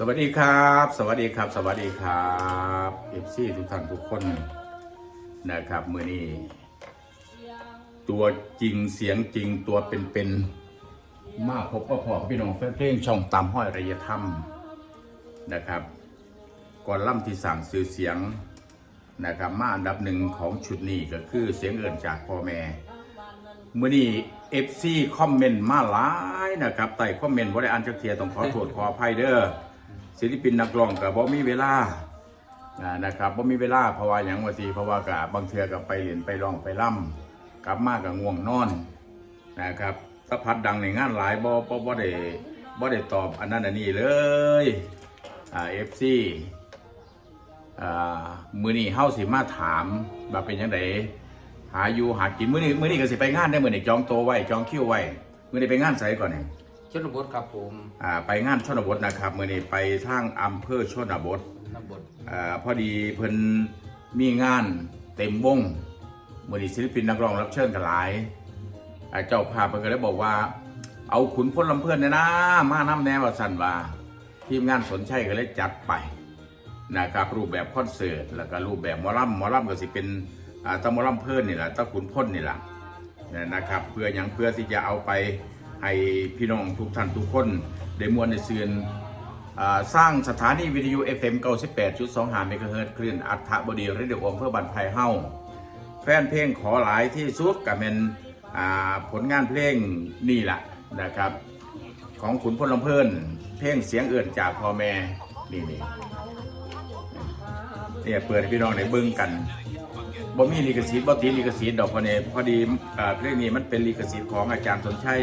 สวัสดีครับ สวัสดีครับ สวัสดีครับเอฟซีทุกท่านทุกคนนะครับมือนี้ตัวจริงเสียงจริงตัวเป็นๆมาพบว่าพอกับพี่น้องแฟนเพลงช่องตามห้อยระยธรรมนะครับ ก่อนล่ำที่สั่งซื้อเสียงนะครับมาอันดับหนึ่งของชุดนี้ก็คือเสียงเอื่นจากพ่อแม่เมื่อนี้เอฟซีคอมเมนต์มาหลายนะครับใต้คอมเมนต์บ่ได้อ่านจักเทียต้องขอโทษขออภัยเด้อ ศิลปินนักร้องก็บ่มีเวลาอ่านะครับบ่มีเวลาเพราะว่าหยังว่าสิเพราะว่าก็บางเทือก็ไปเรียนไปร้องไปล่ำกลับมาก็ง่วงนอนนะครับสะพัดดังในงานหลายบ่บ่บ่ได้บ่ได้ตอบอันนั้นอันนี้เลยอ่า FC อ่ามือนี้เฮาสิมาถามว่าเป็นจังไดหาอยู่หากินมือนี้มื้อนี้ก็สิไปงานได้มือนี้จองโตไว้จองคิวไว้มือนี้ไปงานไสก่อนนี่ ชนบทครับผมอ่าไปงานชนบทนะครับมื้อนี้ไปทางอำเภอชนบทนบทอ่าพอดีเพิ่นมีงานเต็มวงมื้อนี้ศิลปินนักร้องรับเชิญกันหลายอ่าเจ้าภาพเพิ่นก็เลยบอกว่า เอาขุนพลลำเพื่อนเนี่ยนะมาน้ำแนวว่าสั่นว่าทีมงานสนชัยก็เลยจัดไปนะครับรูปแบบคอนเสิร์ตแล้วก็รูปแบบหมอลำหมอลำก็สิเป็นอ่าตะหมอลำเพื่อนนี่แหละตะขุนพลนี่แหละนะครับ เพื่ออย่างเพื่อที่จะเอาไป ให้พี่น้องทุกท่านทุกคน ได้มวลในเสือนสร้างสถานีวิทยุ FM 98.25เมกะเฮิรตซ์คลื่นอัฐบดีเรดิโออำเพื่อบันไพเฮ้าแฟนเพลงขอหลายที่สุดกับเป็นผลงานเพลงนี่แหละนะครับ ของขุนพลลำเพลินเพลงเสียงเอื่นจากพ่อแม่นี่นี่เนี่ยเปิดให้พี่น้องในเบิ้งกันบ่มีลิขสิทธิ์บ่ติดลิขสิทธิ์ดอกพอนี้พอดีเพลงนี้มันเป็นลิขสิทธิ์ของอาจารย์สนชัย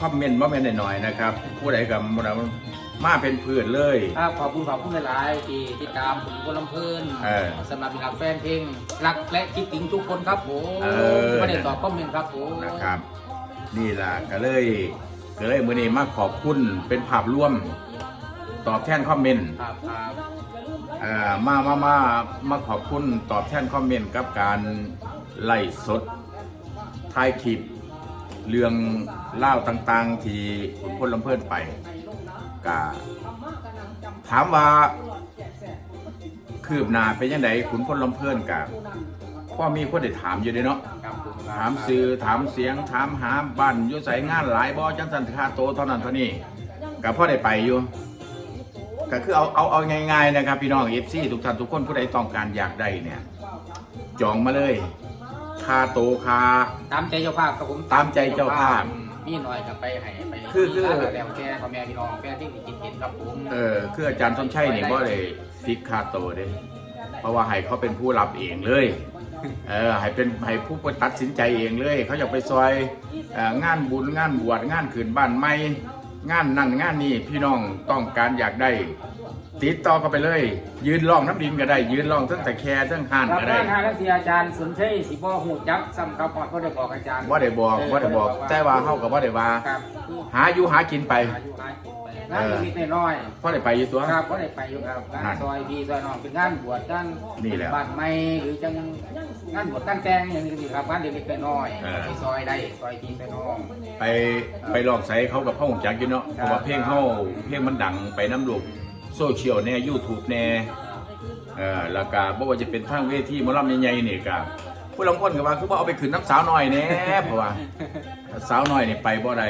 คอมเมนต์บ่แม่นน้อยๆนะครับ ผู้ใดกับบ่ได้มาเป็นเพื่อนเลยครับขอบคุณขอบคุณหลายๆที่ติดตามผมคนลำเพลินเออสำหรับกับแฟนเพลงรักและคิดถึงทุกคนครับผมเออไม่ได้ตอบคอมเมนต์ครับผมนะครับ นี่ล่ะก็เลยก็เลยมื้อนี้มาขอบคุณเป็นภาพรวม ตอบแทนคอมเมนต์ครับครับเอ่อมามามามาขอบคุณตอบแทนคอมเมนต์กับการไล่สดท้ายคลิป เรื่องเล่าต่างๆ ที่คุณพลลำเพิ่นไปกะถามว่าคืบหน้าเป็นยังไงขุนพลลำเพิ่นกับพ่อมีคนได้ถามอยู่เด้เนาะถามสื่อถามเสียงถามหาบ้านยู่ใส่งานหลายบ่จังสันค่าโตเท่านั้นเท่านี้กับพ่อได้ไปอยู่ก็คือเอาเอาเอาง่ายๆนะครับ พี่น้องเอฟซีทุกท่านทุกคนผู้ใดต้องการอยากได้เนี่ย จองมาเลย ค่าโตค่าตามใจเจ้าภาพครับผมตามใจเจ้าภาพมีหน่อยกับไปให้ไปคือคือแล้วแล้วแกพ่อแม่พี่น้องแฟนที่มีกินเห็นครับผมเออคืออาจารย์สมชัยนี่บ่ได้ฟิกค่าโตเด้เพราะว่าให้เขาเป็นผู้รับเองเลย เออให้เป็นให้ผู้ตัดสินใจเองเลย เขาอยากไปซอยเอ่องานบุญงานบวชงานขืนบ้านใหม่งานนั่นงานนี่พี่น้องต้องการอยากได้ ติดต่อเข้าไปเลย ยืนร้องน้ำดินก็ได้ ยืนร้องทั้งแต่แคร์ทั้งห่านครับก็ได้บ้านหาลังเสียอาจารย์สนชัยสิบ่หูจักซ้ำครับเพราะได้บอกอาจารย์ว่าได้บอกว่าได้บอกแต่ว่าเฮากับว่าได้ว่า ครับหาอยู่หากินไปอายุหากินไปงานเล็กๆน้อยๆเพราะได้ไปอยู่ตัวครับก็ได้ไปอยู่ครับงานั่นนซอยพี่ซอยน้องเป็นงานบวชงานนี่แหละบ้านใหม่หรือจังงานบวชงานแต่งอย่างนี้ก็ดีครับงานเล็กๆน้อยเออๆไปซอยได้ซอยพี่ซอยน้อง ไปไปลองใส่เขากับพ่อหงจักอยู่เนาะเพราะว่าเพลงเขาเพลงมันดังไปน้ำลูก โซเชียลแน่ยูทูบแน่เออแล้วก็บ่ว่าจะเป็นทางเวทีหมอลำใหญ่ๆนี่ก็ผู้ลางคนก็ว่าคือว่าเอาไปขึ้นน้ำสาวน้อยแน่เพราะว่าสาวน้อยนี่ไปบ่ได้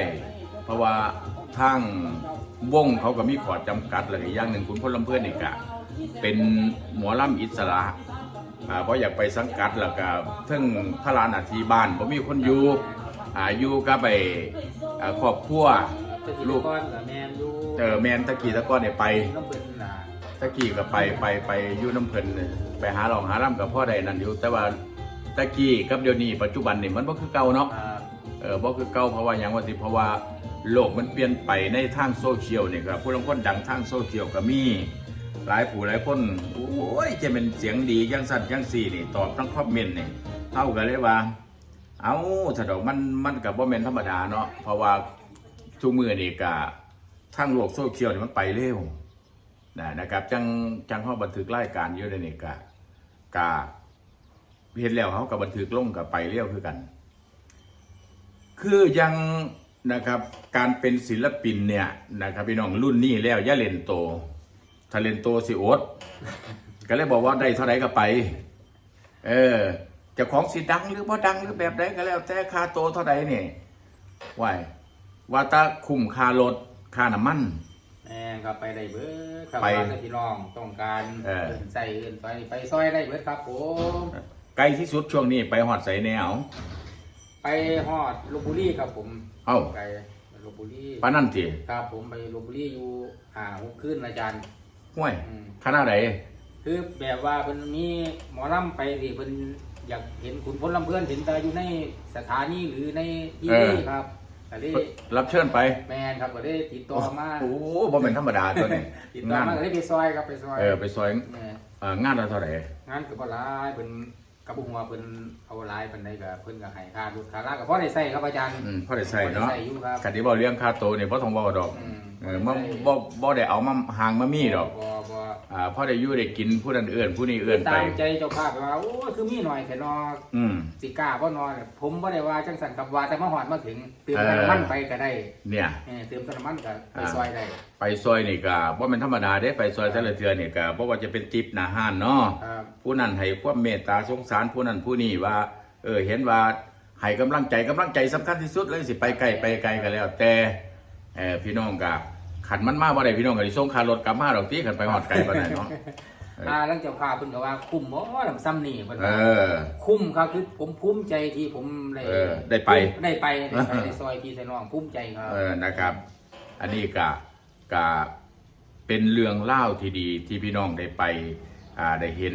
เพราะว่าทางวงเขาก็มีขอดจำกัดเลยอีกอย่างหนึ่งคุณพลลำเพื่อนนี่ก็เป็นหมอลำอิสระอ่าเพราะอยากไปสังกัดแล้วก็ทั้งพระลานอาทีบ้านบ่มีคนอยู่อายู่ก็ไปครอบครัวลูก เออแมนตะกี้ตะก้อนเนี่ยไปน้ำเบิ่นน่ะตะกี้ก็ไปไปไปอยู่น้ำเพลินเนี่ยไปหาหลองหาล่ำกับพ่อใดนั่นอยู่แต่ว่าตะกี้กับเดี๋ยวนี้ปัจจุบันนี่มันบ่คือเก่าเนาะอ่าเออบ่คือเก่าเพราะว่าหยังว่าสิเพราะว่าโลกมันเปลี่ยนไปในทางโซเชียลนี่ครับผู้ลางคนดังทางโซเชียลก็มีหลายผู้หลายคนโอ้ยจะเป็นเสียงดีจังสั่นจังสี่นี่ตอบทั้งคอมเมนต์นี่เท่ากันเลยว่า เอาถ้าดอกมันมันกับบ่แม่นธรรมดาเนาะเพราะว่าทุกมือนี่ก็ ทางโลกโซเชียลนี่ยมันไปเร็วนะนะครับจังจังเฮาบันทึกรายการอยู่ในนี่ก็ก็เห็นแล้วเขาก็บันทึกลงกับไปเร็วคือกัน คือยังนะครับการเป็นศิลปินเนี่ยนะครับพี่น้องรุ่นนี้แล้วย่าเล่นโตถ้าเล่นโตสิโอดก็เลยบอกว่าได้เท่าไหร่ก็ไป เออจะของสิดังหรือบ่ดังหรือแบบใดก็แล้วแต่ค่าโตเท่าไหร่นี่ว่าว่าตาคุ้มค่ารถ ค่าน้ำมัน แม่นครับไปได้เบิดครับไป ว่าแต่พี่น้องต้องการเออนใส่เอินไปไปซอยได้เบิดครับผมไกลที่สุดช่วงนี้ไปหอดใส่แนวไปฮอดลพบุรีครับผมเอ้าไปลพบุรีปานนั่นทีครับผมไปลพบุรีอยู่หาหกคืนอาจารย์ห้วยอืมคณะไหนคือแบบว่าเพิ่นมีหมอลำไปสิเพิ่นอยากเห็นขุนพลลำเพื่อนเห็นแต่อยู่ในสถานีหรือในทีวีครับ ก็เลยรับเชิญไป แมนครับก็ได้ติดต่อมาโอ้โหบ่เป็นธรรมดาตัวนี้ติดต่องานมาก็ได้ไปซอยครับไปซอยเออไปซอยแม่เอ่องานละเท่าไหร่งานก็บ่หลายเพิ่นกับบ่ฮู้ว่าเพิ่นเอาหลายปานใดก็เพิ่นก็ให้ค่ารถค่าลาก็พอได้ใช้ครับอาจารย์อืมพอได้ใส่เนาะพอได้ใช้อยู่ครับคันที่บ่เลี้ยงค่าโตนี่บ่ต้องบ่ดอกอืมเออบ่บ่บ่ได้เอามาหางมามีดอก บ่บ่ อ่าพอได้อยู่ได้กินผู้นั้นเอื้อนผู้นี้เอื้อนไป ตามใจเจ้าภาพไปว่าโอ้ยคือมีหน่อยแต่นออืม สิกล้าบ่นอนผมบ่ได้ว่าจังซั่นครับว่าแต่มาฮอดมาถึงเติมเออ น้ำมันไปก็ได้เนี่ย เออเติมน้ำมันก็ไปอ่า ซอยได้ไปซอยนี่ก็บ่แม่นธรรมดาเด้ไปซอยแต่ละเทื่อนี่ก็บ่ว่าจะเป็นติปหน้าห้านเนาะครับผู้นั้นให้ความเมตตาสงสารผู้นั้นผู้นี้ว่า เออเห็นว่าให้กำลังใจกำลังใจสำคัญที่สุดเลยสิไปไกลไปไกลก็แล้วแต่เออพี่น้องก็ ขันมันมาบ่ได้พี่น้องก็สิส่งค่ารถกลับมาดอกติขันไปฮอดไกลบ่ได้เนาะเอออ่อ่าหลังจากพาเพิ่นก็ว่าคุ้มบ่ลำซ้ำนี่เพิ่นเอว่าอ คุ้มครับคือผมภูมิใจที่ผมได้เออได้ไป ได้ไปได้ไปในซอยพี่ใส่น้องภูมิใจครับ เออนะครับ อันนี้ก็ก็เป็นเรื่องเล่าวที่ดีที่พี่น้องได้ไปอ่าได้เห็น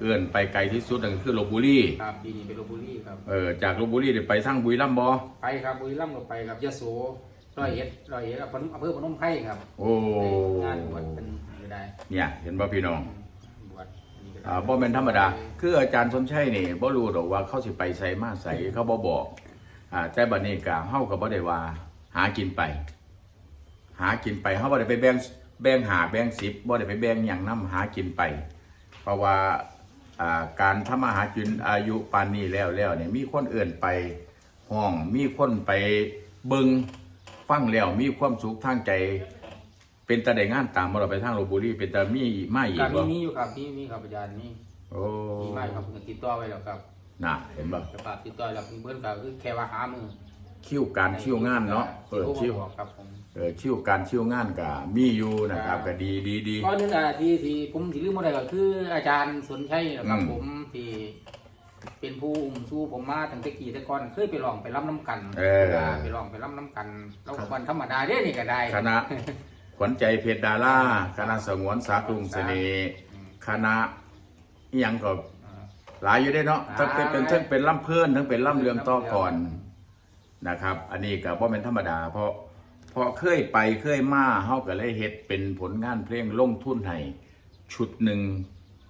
เอื้อนไปไกลที่สุดนั่นก็คือลบบุรีครับปีนี้ไปลพบุรีครับ เออจากลบบุรีได้ไปทางบุรีรัมย์บ่ไปครับบุรีรัมย์ก็ไปครับยะโส ร้อยเอ็ดร้อยเอ็ดอำเภออำเภอพนมไพรครับโอ้งานบวชเป็นอยู่ได้เนี่ยเห็นบ่พี่น้องบวชอันนี้ก็ได้อ่าบ่เป็นธรรมดา คืออาจารย์สมชัยนี่บ่รู้ดอกว่าเขาสิไปไสมาไสเขาบ่บอกอ่าแต่บัดนี้ก็เฮาก็บ่ได้ว่า หากินไป หากินไปเฮาบ่ได้ไปแบ่งแบ่งหาแบ่งสิบบ่ได้ไปแบ่งหยังนํหากินไป เพราะว่าอ่าการทำมาหากินอายุปานนี้แล้วแล้วเนี่ยมีคนเอื่นไปห้องมีคนไปเบิง ฟังแล้วมีความสุขทางใจ เป็นตาได้งานตามบ่เราไปทางลพบุรีเป็นตามีมาอีครักบมีบ่มีอยู่ครับมีมีครับอาจารย์มีโอ้มีมาครับเพิ่นติดต่อไว้แล้วครับน่ะเห็นบ่เจะภาพติดต่อแล้วเพิ่นก็คือแค่ว่าหามือคิวการคิวงานเนาะเออคิวครับผมเออคิวการคิวงานก็มีอยู่นะครับก็ดีดีดีก็นึงอะที่ที่ผมที่ลืมบ่ได้ก็คืออาจารย์สนชัยนะครับอืมผมที่ เป็นผู้อุ้มสู้ผมมาตั้งแต่กี่แต่ก่อนเคยไปลองไปรับน้ำกันเออ ไปลองไปรับน้ำกันเราก็วันธรรมดาเด้นี่ก็ได้ คณะขวัญใจเพชรดาราคณะสงวนสากรุงเสน่ห์คณะอิหยังก็อ่าหลายอยู่ได้เนาะหลายทั้งเป็นทั้งเป็นล่ำเพื่อนทั้งเป็นล่ำเรืองต่อก่อนนะครับ อันนี้ก็บ่เป็นธรรมดา เพราะเพราะเคยไปเคยมาเฮาก็เลยเฮ็ดเป็นผลงานเพลงลงทุนให้ชุดหนึ่ง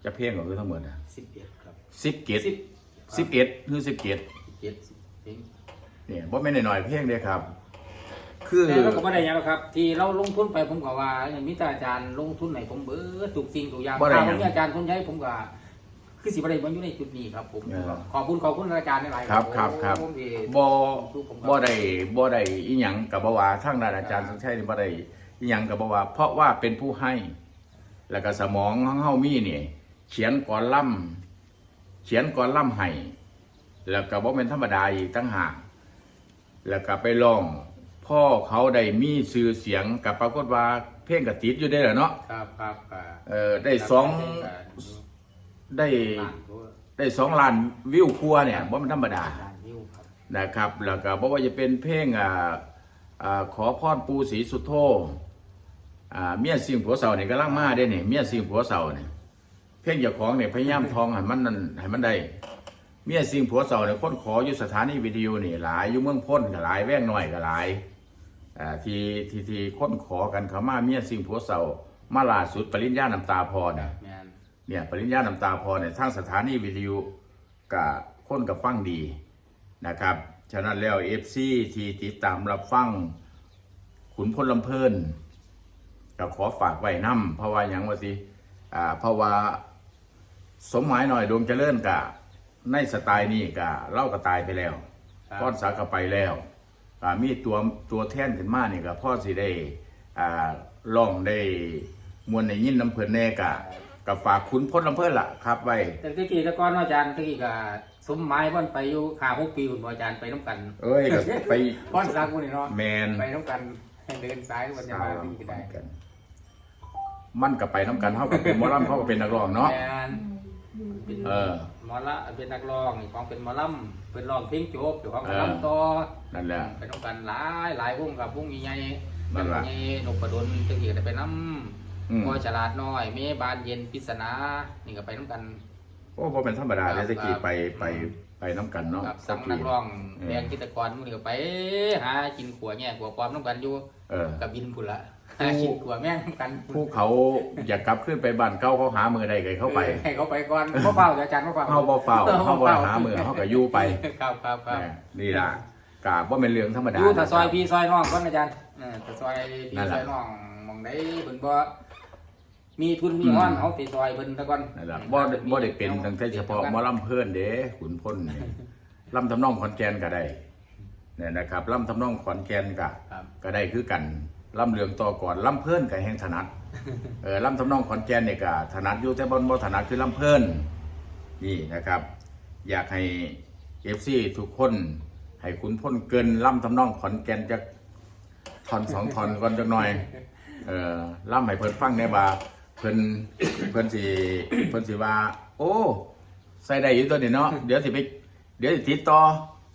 จะเพลงก็คือทั้งหมดอะสิบเอ็ดครับสิบเกตสิบ สิบเอ็ดคือสิบเกตเจ็ดสิบเพลงเนี่ยบ่แม่นหน่อยๆเพลงเด้ครับ คือแต่เราก็ไม่ได้หยังหรอกครับ ที่เราลงทุนไปผมก็ว่าอย่างมิตรอาจารย์ลงทุนไหนผมเบิดทุกสิ่งทุกอย่างบ่ได้หยังถ้าผมมีอาจารย์คนใช้ผมก็คือสิบ่ได้มาอยู่ในจุดนี้ครับผมเออขอบคุณขอบคุณอาจารย์หลายๆครับครับครับผมที่บ่บ่ได้บ่ได้อีหยังกับบ่ว่าทางด้านอาจารย์สงชัยนี่บ่ได้อีหยังกับบ่ว่า เพราะว่าเป็นผู้ให้ แล้วก็สมองของเฮามีนี่เขียนก่อนล่ำ เขียนก่อนล่ำให้แล้วก็บ่เป็นธรรมดาอีกตั้งหากแล้วก็ไปร้อง พ่อเขาได้มีชื่อเสียงกับปรากฏว่าเพลงก็ติดอยู่ได้แหละเนาะครับครับครับเออได้สองได้ล้านตัวได้สองล้านวิวครัวเนี่ยบ่เป็นธรรมดาล้านวิวครับนะครับ แล้วก็บอกว่าจะเป็นเพลงอ่าอ่าขอพรปูศรีสุโธอ่าเมียสิงผัวเสาเนี่ยกำลังมาได้เนี่ยเมียสิงผัวเสาเนี่ย เพลงเจ้าของเนี่ยพยายามทองให้มันนั่นให้มันได้เมียสิงผัวเสาเนี่ยคนขออยู่สถานีวิทยุนี่หลายอยู่เมืองพ้นก็หลายแว่งน้อยก็หลายอ่าที่ที่ที่คนขอกันเขามาเมียสิงผัวเสามาล่าสุดปริญญาน้ำตาพรเนี่ยแมนเนี่ยปริญญาน้ำตาพอเนี่ยทางสถานีวิทยุกับคนกับฟังดีนะครับฉะนั้นแล้วเอฟซีที่ติดตามรับฟังขุนพลลำเพลินก็ขอฝากไว้นำเพราะว่าอย่างว่าสิอ่าเพราะว่า สมหมายหน่อยดวงเจริญกะในสไตล์นี้กะเล่าก็ตายไปแล้วครับก้อนสากก็ไปแล้วอ่ามีตัวตัวแท่นขึ้นมานี่ก็พ่อสิได้อ่าร้องได้มวนในยินน้ำเพลินแน่กะกับฝากคุณพลลำเพิ่นล่ะครับไว้แต่ตะกี้แตะก่อนเนาะอาจารย์ตะกี้ก็สมหมายวันไปอยู่ห้าหกปีคุณอาจารย์ไปน้ำกัน เอ้ยก็ไปพ่อนรักคนนี่เนาะแมนไปน้ำกันให้เดินสายทุกวันจะสามาวที่ก็ได้กันมันก็ไปน้ำกันเฮาก็เป็นหมอลำเขาก็เป็นนักร้องเนาะแมน เป็นเออ หมอละเป็นนักร้องนี่ของเป็นหมอลำเป็นร้องเพลงโจบเดี๋ยวของหมอลำต่อนั่นแหละ ไปน้ำกันหลายหลายวงกับวงใหญ่ๆนั่นล่ะ ใหญ่นกประดนตะกี้ก็ได้ไปน้อืมำพอฉลาดน้อยเมบานเย็นปริศนานี่ก็ไปน้ำกัน โอ้บ่เป็นธรรมดาเลยครับตะกี้ไปครับไปไปน้ำกันเนาะกับสั่งตะนักร้องเออแดงกิตกรมื้อนี้ก็ไป หากินขัวแง่ขัวปลอมน้ำกันอยู่เออ กับบินพุ่นละ หากินขัวแม่งน้ำกันผู้เขาอยากกลับขึ้นไปบ้านเก่าเขาหามือใดก็เข้าไปออให้เขาไปก่อนบ่เฝ้าเดี๋ยวอาจารย์บ่เฝ้าเขาบ่เฝ้าเขาบ่หามือเขาก็อยู่ไปครับครับครับแหม่นี่ล่ะกะบ่เป็นเรื่องธรรมดาอยู่ถ้าซอยพี่ซอยน้องก่อนอาจารย์เออถ้าซอยพี่นั่นซล่ะอยน้องหมองใดเพิ่นบ่มีทุนมีห้อนเอาไปซอยเพิ่นซะก่อนนั่นล่ะบ่ได้บ่ได้เป็นตั้งแต่เฉพาะหมอลำเพิ่นเด้ขุนพลนี่ลำทำนองขอนแก่นก็ได้เนี่ยนะครับลำทำนองขอนแก่นก็ครับก็ได้คือกัน ลำเลืองต่อก่อนลำเพิ่นก็แห่งถนัดเออลำทำนองขอนแก่นนี่ยก็ถนัดอยู่แต่บ่บ่ถนัดคือลำเพิ่นนี่นะครับ อยากให้ FC ทุกคนให้ขุนพลเกินลำทำนองขอนแก่นจักท่อนสองทอนก่อนจักหน่อยเออล่ำให้เพิ่นฟังได้ว่าเพิ่นเพิ่นสิเพิ่นสิว่า โอ้ใส่ได้อยู่ตัวนี้เนาะเดี๋ยวสิไปเดี๋ยวสิติดต่อ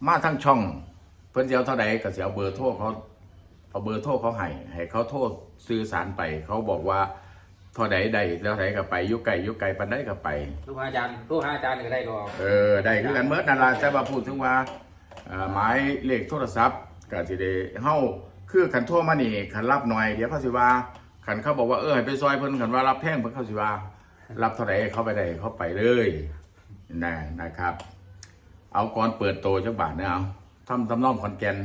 มาทางช่อง เพิ่นสิเอาเท่าใดก็สิเอาเบอร์โทรเขา เอาเบอร์โทรเขาให้ให้เขาโทรสื่อสารไป เขาบอกว่าเท่าใดได้แล้วใดก็ไปอยู่ไกลอยู่ไกลปานใดก็ไป ลูกหาอาจารย์ลูกหาอาจารย์ก็ได้ดอกเออได้คือกันเมื่อนั่นล่ะแต่ว่าพูดถึงว่าเอ่อหมายเลขโทรศัพท์ก็สิได้เฮาคือคันโทรมานี่คันรับหน่อยเดี๋ยวเขาสิว่าคันเขาบอกว่าเออให้ไปซอยเพิ่นคันว่ารับแพงเพิ่นเขาสิว่า รับเท่าไหร่เขาไปได้เขาไปเลยนะนะครับ เอาก่อนเปิดโตจักบาทเนี่ยเอาทำทำนองขอนแก่น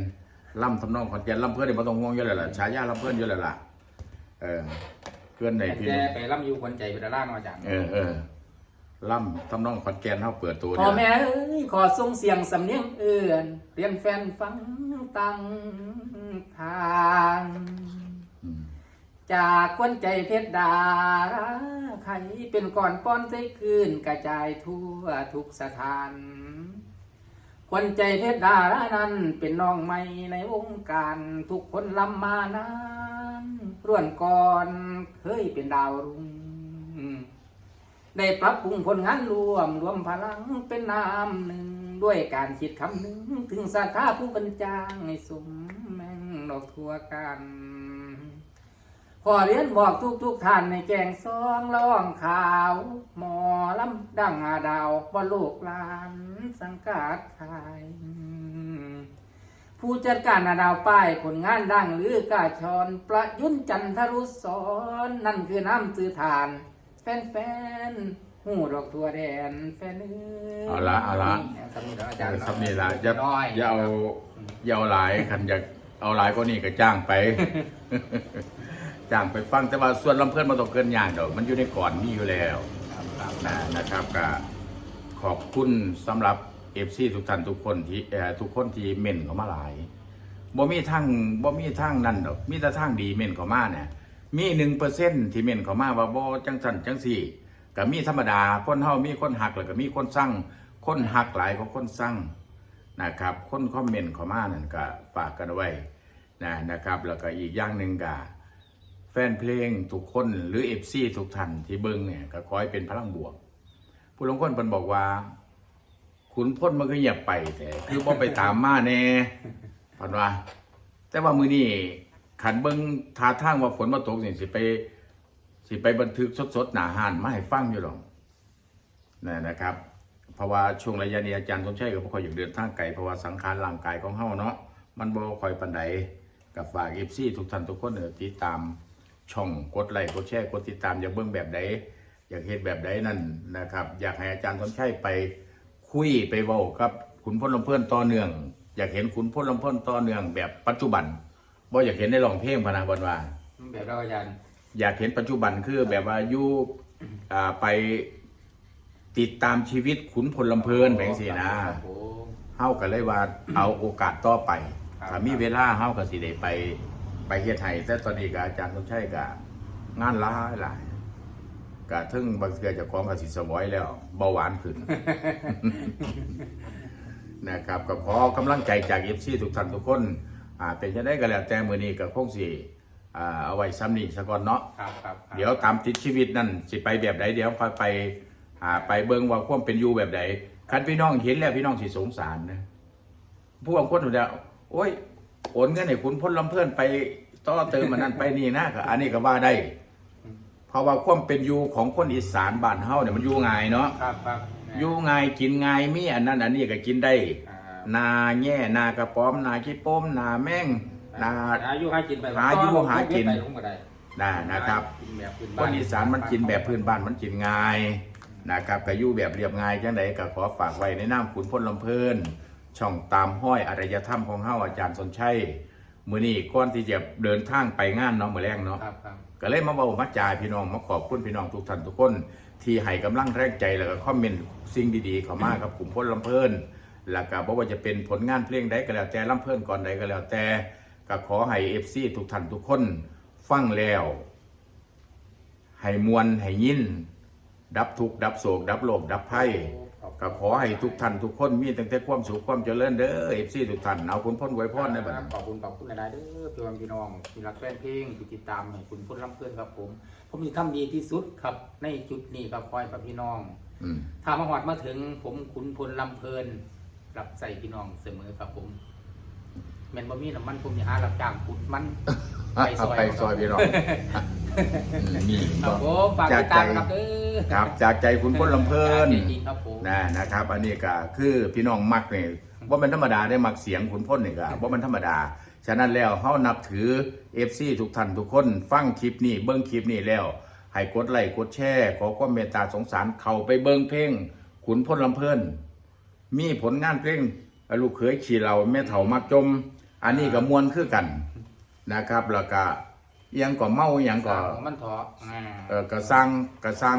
ล่ำทำนองขอนแก่นล่ำเพื่อนนี่บ่ต้องห่วงอยู่แล้วล่ะฉายาล่ำเพื่อนอยู่แล้วล่ะเออเพื่อนในพี่แต่ไปรับอยู่คนใจเป็นดาราเนาะอาจารย์เออเออล่ำทำนองขอนแก่นเขาเปิดตัวพ่อเนี่ยแม่เอ้ยขอส่งเสียงสำเนียงเอื่อนเรียนแฟนฟังตั้งทาง อืมจากคนใจเพชรดาใครเป็นก่อนป้อนใจคืนกระจายทั่วทุกสถาน คนใจเพชรดานั้นเป็นน้องใหม่ในวงการทุกคนลำมานานร่วนก่อนเคยเป็นดาวรุ่งได้ปรับปรุงผลงานรวมรวมพลังเป็นนามหนึ่งด้วยการคิดคำหนึ่งถึงสาขาผู้บรรจางให้สมแม่งดอกทั่วกัน พอเรียนบอกทุกทุกๆท่านในแกงซองร้องข่าว หมอลำดังอาดาวบ่โลกลานสังกัดขายผู้จัดการอาดาวป้ายผลงานดังหรือกาชอนประยุนจันทรุสอนนั่นคือน้ำจือทานแฟนแฟนๆหูดอกทั่วแดนแฟนเอ้ยเอาละเอาละสำนีแล้วอาจารย์ครับนี่ละอย่าน้อยอย่าเอาอย่าเอาหลายคันอยากเอาหลายก็นี่ก็จ้างไป จ้างไปฟังแต่ว่าส่วนลำเพื่อนมาตกเกินอย่างเดอกมันอยู่ในก่อนมีอยู่แล้วนะนะครับก็ขอบคุณสำหรับเอฟซีทุกท่านทุกคนที่เอ่อทุกคนที่เม่นเขามาหลายบ่มีทางบ่มีทางนั่นดอกมีแต่ทางดีเม่นเขามาเนี่ยมีหนึ่งเปอร์เซ็นที่เม่นเขามาว่าบ่จังสันจังสี่ก็มีธรรมดาคนเฮามีคนหักแล้วก็มีคนสั่งคนหักหลายกว่าคนสั่งนะครับคนคอมเมนต์เขามานั่นก็ฝากกันไว้นะนะครับ แล้วก็อีกอย่างหนึ่งก็ แฟนเพลงทุกคนหรือเอฟซีทุกท่านที่เบิ่งเนี่ยก็ขอให้เป็นพลังบวก ผู้ลงคนเพิ่นบอกว่า ขุนพ้นมันก็เงียบไปแต่คือบ่ไปตามมาแน่เพิ่นว่า แต่ว่ามื้อนี้ขันเบิ่งท่าทางว่าฝนมาตกนี่สิไป สิไปบันทึกสดๆหนาห้านมาให้ฟังอยู่หรอกนั่นนะครับ เพราะว่าช่วงระยะนี้อาจารย์สมชัยก็บ่ค่อยอยากเดินทางไกลเพราะว่าสังขารร่างกายของเฮาเนาะมันบ่ค่อยปานใดกับฝาก FC ทุกท่านทุกคนเออติดตาม ช่องกดไลค์กดแชร์กดติดตามอยากเบิ่งแบบใดอยากเห็นแบบใดนั่นนะครับ อยากให้อาจารย์สมชัยไปคุยไปเว้ากับขุนพลลำเพื่อนต่อเนื่อง อยากเห็นขุนพลลำเพื่อนต่อเนื่องแบบปัจจุบันบ่อยากเห็นในร้องเพลงพะนาบนว่าแบบเราอาจารย์อยากเห็นปัจจุบันคือแบบว่าอยู่อ่าไปติดตามชีวิตขุนพลลำเพลินแผงสีนะครับผมเฮากันเลยว่าเอาโอกาสต่อไปคครับถ้ามีเวลาเฮาก็สิได้ไป ไปเฮ็ดให้แต่ตอนนี้ก็อาจารย์สมชัยก็งานหลายหลายก็ถึงบางเทื่อเจะของก็สิสมอยแล้วเบาหวานขึ้น นะครับก็ขอกำลังใจจาก FC ทุกท่านทุกคนอ่าเป็นจังได๋ก็แล้วแต่มื้อนี้ก็คงสิอ่าเอาไว้ซ้ำนี้ซะก่อนเนาะ ครับครับครับเดี๋ยวตามติดชีวิตนั่นสิไปแบบไหนเดี๋ยวค่อยไปหาไปเบิ่งว่าความเป็นอยู่แบบไหนคันพี่น้องเห็นแล้วพี่น้องสิสงสารนะผู้บางคนอยู่แล้วโอ้ย โอนเงินให้คุณพ้นลำเพื่อนไปต่อเติมมันนั่นไปนี่นะก็อันนี้ก็ว่าได้ เพราะว่าความเป็นอยู่ของคนอีสานบ้านเฮาเนี่ยมันอยู่ง่ายเนาะครับครับอยู่ง่ายกินง่ายมีอันนั้นอันนี้ก็กินได้อ่านาแง่นากระป๋อม นาขี้โป้มนาแม่งนาหาอยู่หากินไปหาอยู่หากินไปลงบ่ได้น่านะครับกินแบบพื้นคบ้านอีสานมันกินแบบพื้นบ้านมันกินง่ายนะครับก็อยู่แบบเรียบง่ายจังไดก็ขอฝากไว้ในน้ำขุนพลลำเพลิน ช่องตามห้อยอารยธรรมของเฮาอาจารย์สนชัยมื้อนี้ก่อนที่จะเดินทางไปงานเนาะมื้อแรงเนาะครับครับก็เลยมาเว้ามาจายพี่น้องมาขอบคุณพี่น้องทุกท่านทุกคน ที่ให้กำลังแรงใจแล้วก็คอมเมนต์สิ่งดีๆเข้ามากับกลุ่มพลลำเพลินแล้วก็บ่ว่าจะเป็นผลงานเพลงใดก็แล้วแต่ลำเพลินก่อนใดก็แล้วแต่ก็ขอให้ FC ทุกท่านทุกคน ฟังแล้ว ให้มวลให้ยิน ดับทุกข์ดับโศก ดับโลภดับภัย ก็ขอให้ทุกท่านทุกคนมีตั้งแต่ความสุขความเจริญเด้อเอฟซีทุกท่านเอาคุณพ้นไว้พรในบัดนี้ ขอบคุณขอบคุณหลายๆเด้อพี่วันพี่น้องที่รักแฟนเพลงที่ติดตามให้คุณพลลำเพื่อนครับผมผมจะทำดีที่สุดครับ ในจุดนี้ครับคอยกับพี่น้องอืม ถ้ามาหอดมาถึงผมขุนพลลำเพลินรับใส่พี่น้องเสมอครับผม แม่นบ่มีน้ำมันผมจะหารับจ้างขุดมันเอาไปซอยพี่น้องอืมนี่ครับก็ผมฝากติดตามครับเด้อครับจากใจคุณพ้นลำเพลิน จริงๆครับผม นะนะครับ อันนี้ก็คือพี่น้องมักนี่ว่ามันธรรมดาได้มักเสียงขุนพ้นนี่ก็ว่ามันธรรมดา ฉะนั้นแล้วเฮานับถือ FC ทุกท่านทุกคน ฟังคลิปนี้เบิ่งคลิปนี้แล้ว ให้กดไลค์กดแชร์ขอความเมตตาสงสารเข้าไปเบิ่งเพลงขุนพ้นลำเพลินมีผลงานเพลงลูกเขยขี่เราแม่เฒ่ามักจม อันนี้ก็มวนคือกันนะครับแล้วก็อิหยังก็เมาอิหยังก็มันเถาะอ่าเออกระสังกระสัง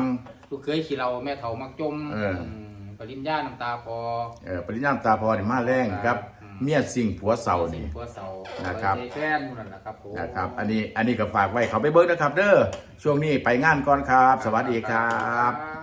ลูกเคยขี่เราแม่เฒ่ามักจมเออมปริญญาน้ำตาพอเออปริญญาตาพอนี่มาแรงครับอืมเมียสิ่งผัวเสานี่ผัวเสานะครับไว้แฟนนั่นแหละครับผมนะครับ อันนี้อันนี้ก็ฝากไว้เขาไปเบิร์นะครับ เด้อช่วงนี้ไปงานก่อนครับ สวัสดีครับ